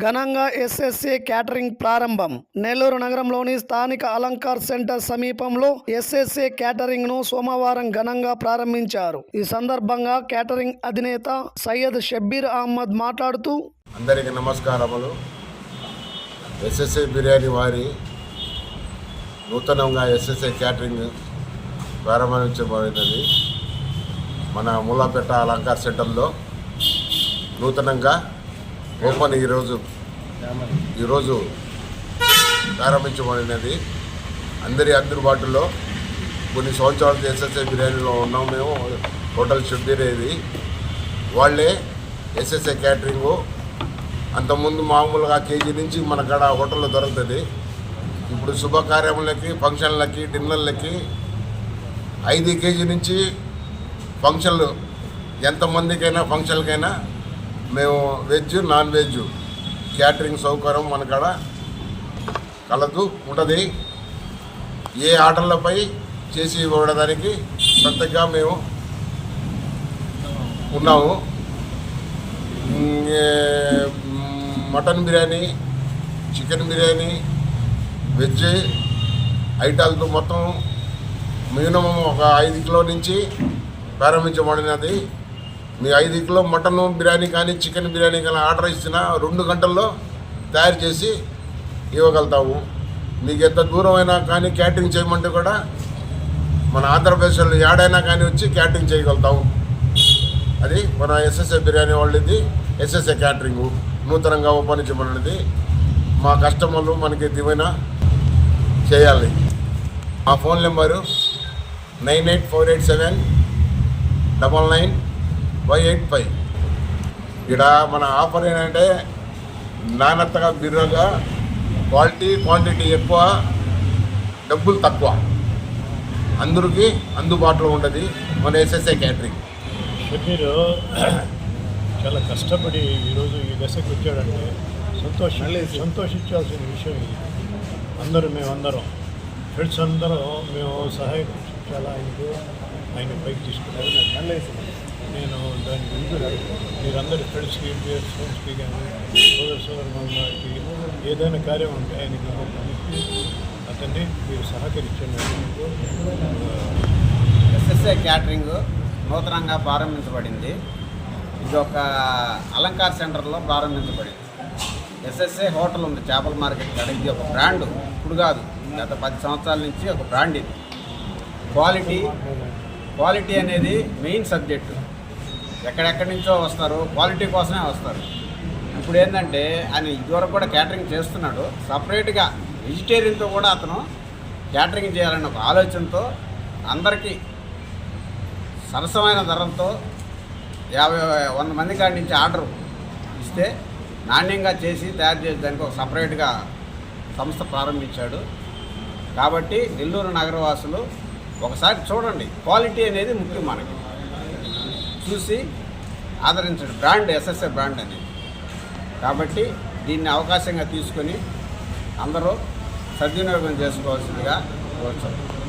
ఘనంగా SSA catering ప్రారంభం. నెల్లూరు నగరంలోని స్థానిక అలంకార్ సెంటర్ సమీపంలో ఎస్ఎస్ఏ క్యాటరింగ్ను సోమవారం ఘనంగా ప్రారంభించారు. ఈ సందర్భంగా క్యాటరింగ్ అధినేత సయ్యద్ షబ్బీర్ అహ్మద్ మాట్లాడుతూ అందరికీ నమస్కారములు. ఎస్ఎస్ఏ బిర్యానీ వారి నూతనంగా ఎస్ఎస్ఏ క్యాటరింగ్ ప్రారంభించబడినది. మన మూలాపేట అలంకార్ సెంటర్లో నూతనంగా ఓపెన్ ఈరోజు ఈరోజు ప్రారంభించబడినది. అందరి అందుబాటులో కొన్ని సంవత్సరాలు ఎస్ఎస్ఐ బిర్యానీలో ఉన్నాం మేము. హోటల్ షబ్బీర్ వాళ్ళే ఎస్ఎస్ఐ క్యాటరింగు. అంతకుముందు మామూలుగా కేజీ నుంచి మన కాడ హోటల్లో దొరుకుతుంది. ఇప్పుడు శుభకార్యములకి ఫంక్షన్లకి డిన్నర్లకి ఐదు కేజీ నుంచి ఫంక్షన్లు ఎంతమందికైనా ఫంక్షన్లకైనా మేము వెజ్ నాన్ వెజ్ క్యాటరింగ్ సౌకర్యం మన కాడ కలదు ఉంటుంది ఏ ఆర్డర్లపై చేసి ఇవ్వడానికి పెద్దగా మేము ఉన్నాము. Mutton biryani chicken biryani veg ఐటాలతో మొత్తం మినిమం ఒక ఐదు కిలో నుంచి ప్రారంభించబడినది. మీ ఐదు కిలో మటన్ బిర్యానీ కానీ చికెన్ బిర్యానీ కానీ ఆర్డర్ ఇచ్చిన రెండు గంటల్లో తయారు చేసి ఇవ్వగలుగుతాము. మీకు ఎంత దూరం అయినా కానీ క్యాటరింగ్ చేయమంటే కూడా మన ఆంధ్రప్రదేశ్లో ఏడైనా కానీ వచ్చి క్యాటరింగ్ చేయగలుగుతాము. అది మన ఎస్ఎస్ఏ బిర్యానీ వాళ్ళది ఎస్ఎస్ఏ క్యాటరింగు. నూతనంగా ఉపయోగించబడినది. మా కస్టమర్లు మనకి దివైన చేయాలి. మా phone number nine eight four eight seven double nine five eight five. ఇక్కడ మన ఆఫర్ ఏంటంటే నాణ్యతగా బిర్రగా క్వాలిటీ క్వాంటిటీ ఎక్కువ డబ్బులు తక్కువ. అందరికీ అందుబాటులో ఉండదు మన ఎస్ఎస్ఏ క్యాటరింగ్. షబీర్ చాలా కష్టపడి ఈరోజు ఈ దశకు వచ్చాడంటే సంతోష సంతోషించాల్సిన విషయం ఇది. అందరూ మేమందరం ఫ్రెండ్స్ అందరూ మేము సహాయం చాలా ఆయనకు? ఆయన పైకి తీసుకున్నాను నేను దాని గురించి మీరందరూ ఫ్రెండ్స్కి ఫ్రెండ్స్కి కానీ సోదర ఏదైనా కార్యం ఉంటే ఆయనకి అతన్ని మీరు సహకరించండి. ఎస్ఎస్ఏ క్యాటరింగ్ నూతనంగా ప్రారంభించబడింది. ఇది ఒక అలంకార్ సెంటర్లో ప్రారంభించబడింది. ఎస్ఎస్ఏ హోటల్ ఉంది. చేపల మార్కెట్ కాడ. ఇది ఒక బ్రాండ్. ఇప్పుడు కాదు. గత పది సంవత్సరాల నుంచి ఒక బ్రాండ్ ఇది. క్వాలిటీ క్వాలిటీ అనేది మెయిన్ సబ్జెక్టు. ఎక్కడెక్కడి నుంచో వస్తారు క్వాలిటీ కోసమే వస్తారు. ఇప్పుడు ఏంటంటే ఆయన ఇదివరకు కూడా క్యాటరింగ్ చేస్తున్నాడు. సపరేట్గా వెజిటేరియన్తో కూడా అతను క్యాటరింగ్ చేయాలనే ఒక ఆలోచనతో అందరికీ సరసమైన ధరలతో యాభై వంద మంది కాడి నుంచి ఆర్డర్ ఇస్తే నాణ్యంగా చేసి తయారు చేసి దానికి ఒక సపరేట్గా సంస్థ ప్రారంభించాడు. కాబట్టి నెల్లూరు నగరవాసులు ఒకసారి చూడండి క్వాలిటీ అనేది ముఖ్యం మనకి. చూసి ఆదరించడం. బ్రాండ్ ఎస్ఎస్ఏ బ్రాండ్ అనేది కాబట్టి దీన్ని అవకాశంగా తీసుకొని అందరూ సద్వినియోగం చేసుకోవాల్సిందిగా కోరుతున్నాం